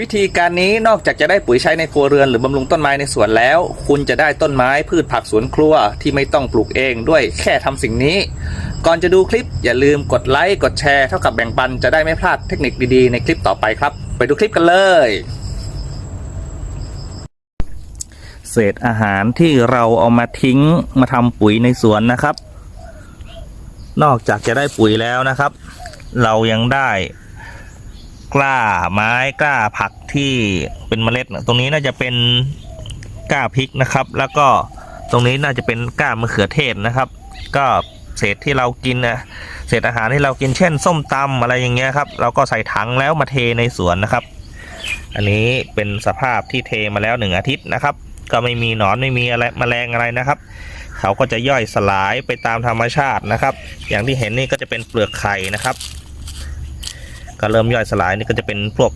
วิธีการนี้นอกจากจะได้ปุ๋ยใช้ในครัวเรือนหรือบำรุงต้นไม้ในสวนแล้ว คุณจะได้ต้นไม้พืชผักสวนครัวที่ไม่ต้องปลูกเองด้วยแค่ทำสิ่งนี้ ก่อนจะดูคลิปอย่าลืมกดไลค์กดแชร์เท่ากับแบ่งปันจะได้ไม่พลาดเทคนิคดีๆในคลิปต่อไปครับ ไปดูคลิปกันเลย เศษอาหารที่เราเอามาทิ้งมาทำปุ๋ยในสวนนะครับ นอกจากจะได้ปุ๋ยแล้วนะครับ เรายังได้ กล้าไม้กล้าผักที่เป็นเมล็ดนะตรงนี้น่าจะเป็นกล้าพริกนะครับ แล้วก็ตรงนี้น่าจะเป็นกล้ามะเขือเทศนะครับ ก็เศษที่เรากินนะเศษอาหารที่เรากินเช่น ส้มตำอะไรอย่างเงี้ยครับ เราก็ใส่ถังแล้วมาเทในสวนนะครับ อันนี้เป็นสภาพที่เทมาแล้วหนึ่งอาทิตย์นะครับ ก็ไม่มีหนอนไม่มีอะไรแมลงอะไรนะครับ เขาก็จะย่อยสลายไปตามธรรมชาตินะครับ อย่างที่เห็นนี่ก็จะเป็นเปลือกไข่นะครับ ก็เริ่มย่อยสลายนี่ก็จะเป็นพวก